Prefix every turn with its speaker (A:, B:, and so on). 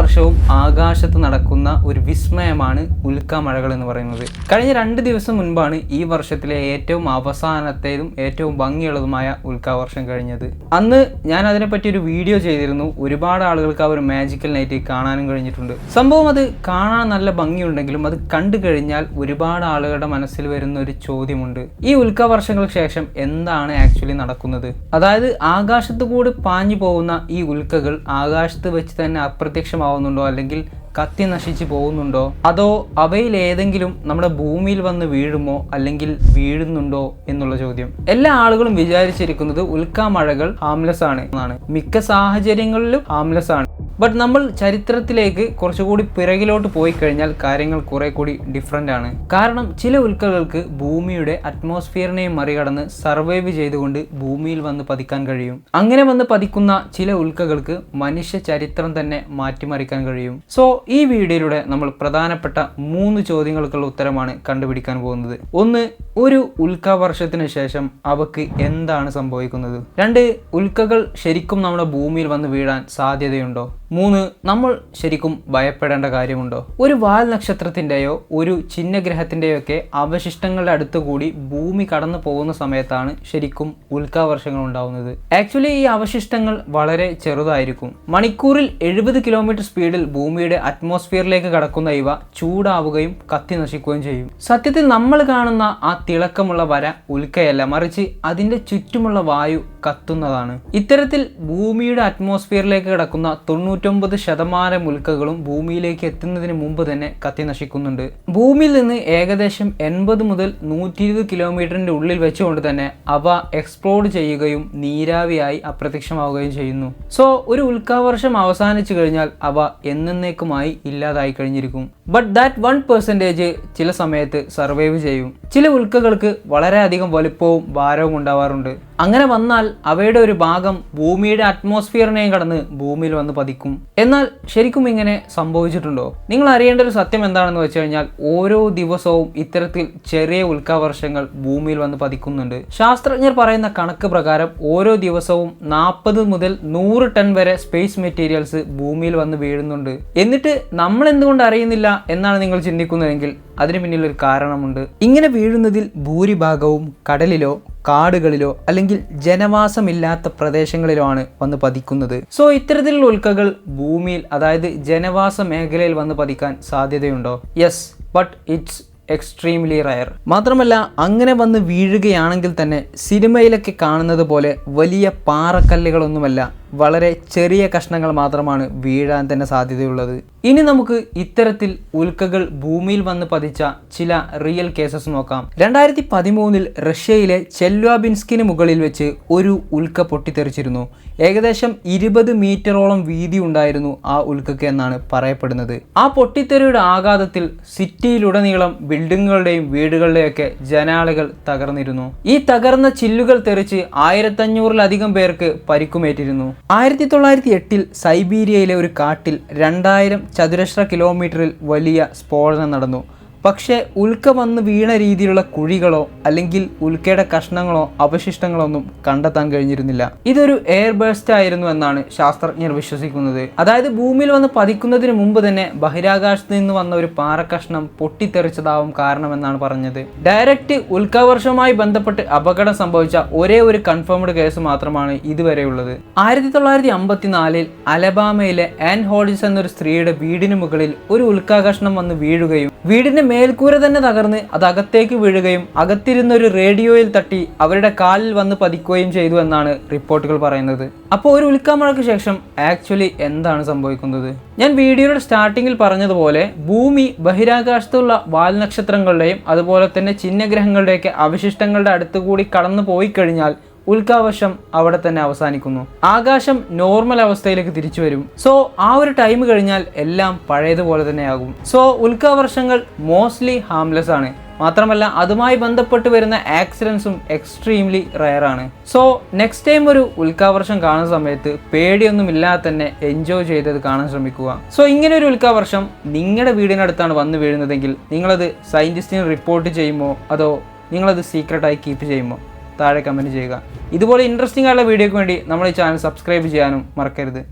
A: വർഷവും ആകാശത്ത് നടക്കുന്ന ഒരു വിസ്മയമാണ് ഉൽക്കാമഴകൾ എന്ന് പറയുന്നത്. കഴിഞ്ഞ രണ്ട് ദിവസം മുൻപാണ് ഈ വർഷത്തിലെ ഏറ്റവും അവസാനത്തേതും ഏറ്റവും ഭംഗിയുള്ളതുമായ ഉൽക്കാവർഷം കഴിഞ്ഞത്. അന്ന് ഞാൻ അതിനെപ്പറ്റി ഒരു വീഡിയോ ചെയ്തിരുന്നു. ഒരുപാട് ആളുകൾക്ക് ആ ഒരു മാജിക്കൽ നൈറ്റ് കാണാനും കഴിഞ്ഞിട്ടുണ്ട്. സംഭവം അത് കാണാൻ നല്ല ഭംഗിയുണ്ടെങ്കിലും അത് കണ്ടു കഴിഞ്ഞാൽ ഒരുപാട് ആളുകളുടെ മനസ്സിൽ വരുന്ന ഒരു ചോദ്യമുണ്ട്. ഈ ഉൽക്കാവർഷങ്ങൾക്ക് ശേഷം എന്താണ് ആക്ച്വലി നടക്കുന്നത്? അതായത് ആകാശത്ത് കൂടി പാഞ്ഞു പോകുന്ന ഈ ഉൽക്കകൾ ആകാശത്ത് വെച്ച് തന്നെ അപ്രത്യക്ഷമാവുന്നുണ്ടോ അല്ലെങ്കിൽ കത്തി നശിച്ചു പോകുന്നുണ്ടോ? അതോ അവയിൽ ഏതെങ്കിലും നമ്മുടെ ഭൂമിയിൽ വന്ന് വീഴുമോ? അല്ലെങ്കിൽ വീഴുന്നുണ്ടോ എന്നുള്ള ചോദ്യം. എല്ലാ ആളുകളും വിചാരിച്ചിരിക്കുന്നത് ഉൽക്കാമഴകൾ ഹാംലെസ് ആണ് എന്നാണ്. മിക്ക സാഹചര്യങ്ങളിലും ഹാംലെസ് ആണ്. ബട്ട് നമ്മൾ ചരിത്രത്തിലേക്ക് കുറച്ചുകൂടി പിറകിലോട്ട് പോയി കഴിഞ്ഞാൽ കാര്യങ്ങൾ കുറെ കൂടി ഡിഫറെന്റ് ആണ്. കാരണം ചില ഉൽക്കകൾക്ക് ഭൂമിയുടെ അറ്റ്മോസ്ഫിയറിനെയും മറികടന്ന് സർവൈവ് ചെയ്തുകൊണ്ട് ഭൂമിയിൽ വന്ന് പതിക്കാൻ കഴിയും. അങ്ങനെ വന്ന് പതിക്കുന്ന ചില ഉൽക്കകൾക്ക് മനുഷ്യ ചരിത്രം തന്നെ മാറ്റിമറിക്കാൻ കഴിയും. സോ ഈ വീഡിയോയിലൂടെ നമ്മൾ പ്രധാനപ്പെട്ട മൂന്ന് ചോദ്യങ്ങൾക്കുള്ള ഉത്തരമാണ് കണ്ടുപിടിക്കാൻ പോകുന്നത്. ഒന്ന് ഒരു ഉൽക്കാവർഷത്തിന് ശേഷം അവക്ക് എന്താണ് സംഭവിക്കുന്നത്? രണ്ട് ഉൽക്കകൾ ശരിക്കും നമ്മുടെ ഭൂമിയിൽ വന്ന് വീഴാൻ സാധ്യതയുണ്ടോ? മൂന്ന് നമ്മൾ ശരിക്കും ഭയപ്പെടേണ്ട കാര്യമുണ്ടോ? ഒരു വാൽ നക്ഷത്രത്തിന്റെയോ ഒരു ചിഹ്നഗ്രഹത്തിന്റെയോ ഒക്കെ അവശിഷ്ടങ്ങളുടെ അടുത്തുകൂടി ഭൂമി കടന്നു പോകുന്ന സമയത്താണ് ശരിക്കും ഉൽക്കാവർഷങ്ങൾ ഉണ്ടാവുന്നത്. ആക്ച്വലി ഈ അവശിഷ്ടങ്ങൾ വളരെ ചെറുതായിരിക്കും. മണിക്കൂറിൽ എഴുപത് കിലോമീറ്റർ സ്പീഡിൽ ഭൂമിയുടെ അറ്റ്മോസ്ഫിയറിലേക്ക് കടക്കുന്ന ഇവ ചൂടാവുകയും കത്തി നശിക്കുകയും ചെയ്യും. സത്യത്തിൽ നമ്മൾ കാണുന്ന ആ തിളക്കമുള്ള വര ഉൽക്കയല്ല. മറിച്ച് അതിന്റെ ചുറ്റുമുള്ള വായു കത്തുന്നതാണ്. ഇത്തരത്തിൽ ഭൂമിയുടെ അറ്റ്മോസ്ഫിയറിലേക്ക് കിടക്കുന്ന തൊണ്ണൂറ്റൊമ്പത് ശതമാനം ഉൽക്കകളും ഭൂമിയിലേക്ക് എത്തുന്നതിന് മുമ്പ് തന്നെ കത്തി നശിക്കുന്നുണ്ട്. ഭൂമിയിൽ നിന്ന് ഏകദേശം എൺപത് മുതൽ നൂറ്റി ഇരുപത് കിലോമീറ്ററിന്റെ ഉള്ളിൽ വെച്ചുകൊണ്ട് തന്നെ അവ എക്സ്പ്ലോഡ് ചെയ്യുകയും നീരാവിയായി അപ്രത്യക്ഷമാവുകയും ചെയ്യുന്നു. സോ ഒരു ഉൽക്കാവർഷം അവസാനിച്ചു കഴിഞ്ഞാൽ അവ എന്നേക്കുമായി ഇല്ലാതായി കഴിഞ്ഞിരിക്കും. ബട്ട് ദാറ്റ് വൺ പെർസെന്റേജ് ചില സമയത്ത് സർവൈവ് ചെയ്യും. ചില ഉൽക്കകൾക്ക് വളരെയധികം വലുപ്പവും ഭാരവും ഉണ്ടാവാറുണ്ട്. അങ്ങനെ വന്നാൽ അവയുടെ ഒരു ഭാഗം ഭൂമിയുടെ അറ്റ്മോസ്ഫിയറിനെയും കടന്ന് ഭൂമിയിൽ വന്ന് പതിക്കും. എന്നാൽ ശരിക്കും ഇങ്ങനെ സംഭവിച്ചിട്ടുണ്ടോ? നിങ്ങൾ അറിയേണ്ട ഒരു സത്യം എന്താണെന്ന് വെച്ച് കഴിഞ്ഞാൽ ഓരോ ദിവസവും ഇത്തരത്തിൽ ചെറിയ ഉൽക്കാവർഷങ്ങൾ ഭൂമിയിൽ വന്ന് പതിക്കുന്നുണ്ട്. ശാസ്ത്രജ്ഞർ പറയുന്ന കണക്ക് പ്രകാരം ഓരോ ദിവസവും നാൽപ്പത് മുതൽ നൂറ് ടൺ വരെ സ്പേസ് മെറ്റീരിയൽസ് ഭൂമിയിൽ വന്ന് വീഴുന്നുണ്ട്. എന്നിട്ട് നമ്മൾ എന്തുകൊണ്ട് അറിയുന്നില്ല? എന്നാണ് നിങ്ങൾ ചിന്തിക്കുന്നതെങ്കിൽ അതിന് പിന്നിൽ ഒരു കാരണമുണ്ട്. ഇങ്ങനെ വീഴുന്നതിൽ ഭൂരിഭാഗവും കടലിലോ കാടുകളിലോ അല്ലെങ്കിൽ ജനവാസമില്ലാത്ത പ്രദേശങ്ങളിലോ ആണ് വന്ന് പതിക്കുന്നത്. സോ ഇത്തരത്തിലുള്ള ഉൽക്കകൾ ഭൂമിയിൽ അതായത് ജനവാസ മേഖലയിൽ വന്ന് പതിക്കാൻ സാധ്യതയുണ്ടോ? Yes but it's extremely rare മാത്രമല്ല അങ്ങനെ വന്ന് വീഴുകയാണെങ്കിൽ തന്നെ സിനിമയിലൊക്കെ കാണുന്നത് പോലെ വലിയ പാറക്കല്ലുകളൊന്നുമല്ല വളരെ ചെറിയ കഷ്ണങ്ങൾ മാത്രമാണ് വീഴാൻ തന്നെ സാധ്യതയുള്ളത്. ഇനി നമുക്ക് ഇത്തരത്തിൽ ഉൽക്കകൾ ഭൂമിയിൽ വന്ന് പതിച്ച ചില റിയൽ കേസസ് നോക്കാം. രണ്ടായിരത്തി പതിമൂന്നിൽ റഷ്യയിലെ ചെല്വാബിൻസ്കിന് മുകളിൽ വെച്ച് ഒരു ഉൽക്ക പൊട്ടിത്തെറിച്ചിരുന്നു. ഏകദേശം ഇരുപത് മീറ്ററോളം വീതി ഉണ്ടായിരുന്നു ആ ഉൽക്കയ്ക്ക് എന്നാണ് പറയപ്പെടുന്നത്. ആ പൊട്ടിത്തെറിയുടെ ആഘാതത്തിൽ സിറ്റിയിലുടനീളം ബിൽഡിങ്ങുകളുടെയും വീടുകളുടെയൊക്കെ ജനാലകൾ തകർന്നിരുന്നു. ഈ തകർന്ന ചില്ലുകൾ തെറിച്ച് ആയിരത്തഞ്ഞൂറിലധികം പേർക്ക് പരിക്കുമേറ്റിരുന്നു. ആയിരത്തി തൊള്ളായിരത്തി എട്ടിൽ സൈബീരിയയിലെ ഒരു കാട്ടിൽ രണ്ടായിരം ചതുരശ്ര കിലോമീറ്ററിൽ വലിയ സ്ഫോടനം നടന്നു. പക്ഷേ ഉൽക്ക വന്ന് വീണ രീതിയിലുള്ള കുഴികളോ അല്ലെങ്കിൽ ഉൽക്കയുടെ കഷ്ണങ്ങളോ അവശിഷ്ടങ്ങളോ ഒന്നും കണ്ടെത്താൻ കഴിഞ്ഞിരുന്നില്ല. ഇതൊരു എയർ ബേസ്റ്റ് ആയിരുന്നു എന്നാണ് ശാസ്ത്രജ്ഞർ വിശ്വസിക്കുന്നത്. അതായത് ഭൂമിയിൽ വന്ന് പതിക്കുന്നതിന് മുമ്പ് തന്നെ ബഹിരാകാശത്ത് നിന്ന് വന്ന ഒരു പാറക്കഷ്ണം പൊട്ടിത്തെറിച്ചതാവും കാരണമെന്നാണ് പറഞ്ഞത്. ഡയറക്റ്റ് ഉൽക്കാവർഷവുമായി ബന്ധപ്പെട്ട് അപകടം സംഭവിച്ച ഒരേ ഒരു കൺഫേംഡ് കേസ് മാത്രമാണ് ഇതുവരെയുള്ളത്. ആയിരത്തി തൊള്ളായിരത്തി അമ്പത്തിനാലിൽ അലബാമയിലെ ആൻ ഹോളിസ് എന്നൊരു സ്ത്രീയുടെ വീടിന് മുകളിൽ ഒരു ഉൽക്കാകർഷണം വന്ന് വീഴുകയും വീടിന്റെ മേൽക്കൂര തന്നെ തകർന്ന് അത് അകത്തേക്ക് വീഴുകയും അകത്തിരുന്ന ഒരു റേഡിയോയിൽ തട്ടി അവരുടെ കാലിൽ വന്ന് പതിക്കുകയും ചെയ്തു എന്നാണ് റിപ്പോർട്ടുകൾ പറയുന്നത്. അപ്പോൾ ഒരു ഉൽക്കാമഴയ്ക്ക് ശേഷം ആക്ച്വലി എന്താണ് സംഭവിക്കുന്നത്? ഞാൻ വീഡിയോയുടെ സ്റ്റാർട്ടിങ്ങിൽ പറഞ്ഞതുപോലെ ഭൂമി ബഹിരാകാശത്തുള്ള വാൽനക്ഷത്രങ്ങളുടെയും അതുപോലെ തന്നെ ചിഹ്നഗ്രഹങ്ങളുടെയൊക്കെ അവശിഷ്ടങ്ങളുടെ അടുത്തുകൂടി കടന്നു പോയി കഴിഞ്ഞാൽ ഉൽക്കാവർഷം അവിടെ തന്നെ അവസാനിക്കുന്നു. ആകാശം നോർമൽ അവസ്ഥയിലേക്ക് തിരിച്ചു വരും. സോ ആ ഒരു ടൈം കഴിഞ്ഞാൽ എല്ലാം പഴയതുപോലെ തന്നെ തന്നെയാകും. സോ ഉൽക്കാവർഷങ്ങൾ മോസ്റ്റ്ലി ഹാംലെസ് ആണ്. മാത്രമല്ല അതുമായി ബന്ധപ്പെട്ട് വരുന്ന ആക്സിഡൻസും എക്സ്ട്രീംലി റയർ ആണ്. സോ നെക്സ്റ്റ് ടൈം ഒരു ഉൽക്കാവർഷം കാണുന്ന സമയത്ത് പേടിയൊന്നും ഇല്ലാതെ തന്നെ എൻജോയ് ചെയ്തത് കാണാൻ ശ്രമിക്കുക. സോ ഇങ്ങനെ ഒരു ഉൽക്കാവർഷം നിങ്ങളുടെ വീടിനടുത്താണ് വന്നു വീഴുന്നതെങ്കിൽ നിങ്ങളത് സയന്റിസ്റ്റിന് റിപ്പോർട്ട് ചെയ്യുമോ? അതോ നിങ്ങളത് സീക്രട്ടായി കീപ്പ് ചെയ്യുമോ? താഴെ കമന്റ് ചെയ്യുക. ഇതുപോലെ ഇൻട്രസ്റ്റിംഗ് ആയുള്ള വീഡിയോയ്ക്ക് വേണ്ടി നമ്മൾ ഈ ചാനൽ സബ്സ്ക്രൈബ് ചെയ്യാനും മറക്കരുത്.